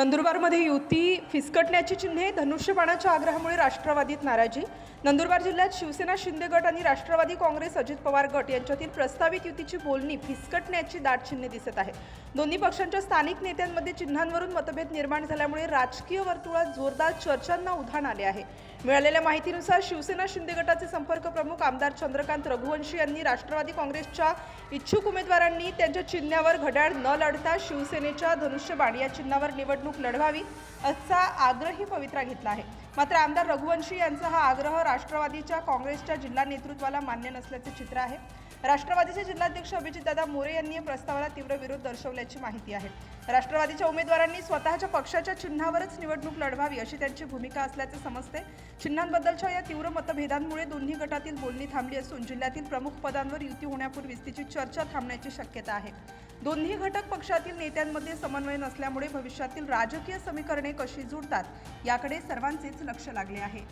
नंदुरबारमध्ये युती फिसकटण्याची चिन्हे धनुष्यबाणाच्या आग्रहामुळे राष्ट्रवादीत नाराजी. नंदुरबार जिल्ह्यात शिवसेना शिंदे गट आणि राष्ट्रवादी काँग्रेस अजित पवार गट यांच्यातील प्रस्तावित युतीची बोलणी फिसकटण्याची दाट चिन्हे दिसत आहे दोन्ही पक्षांच्या स्थानिक नेत्यांमध्ये चिन्हांवरून मतभेद निर्माण झाल्यामुळे राजकीय वर्तुळात जोरदार चर्चांना उधाण आले आहे. मिळालेल्या माहितीनुसार शिवसेना शिंदे गटाचे संपर्क प्रमुख आमदार चंद्रकांत रघुवंशी यांनी राष्ट्रवादी काँग्रेसच्या इच्छुक उमेदवारांनी त्यांच्या चिन्हावर घड्याळ न लढता शिवसेनेच्या धनुष्यबाण या चिन्हावर निवडणूक लढवावी असा आग्रही पवित्रा घेतला आहे. मात्र आमदार रघुवंशी यांचा हा आग्रह राष्ट्रवादीच्या काँग्रेसच्या जिल्हा नेतृत्वाला मान्य नसल्याचे चित्र आहे. राष्ट्रवादीचे जिल्हाध्यक्ष अभिजितदादा मोरे यांनी या प्रस्तावाला तीव्र विरोध दर्शवल्याची माहिती आहे. राष्ट्रवादीच्या उमेदवारांनी स्वतःच्या पक्षाच्या चिन्हावरच निवडणूक लढवावी अशी त्यांची भूमिका असल्याचे समजते. चिन्हांबद्दलच्या या तीव्र मतभेदांमुळे दोन्ही गटातील बोलणी थांबली असून जिल्ह्यातील प्रमुख पदांवर युती होण्यापूर्वीच तिची चर्चा थांबण्याची शक्यता आहे. दोन्ही घटक पक्षातील नेत्यांमध्ये समन्वय नसल्यामुळे भविष्यातील राजकीय समीकरणे कशी जुळतात याकडे सर्वांचेच लक्ष लागले आहे.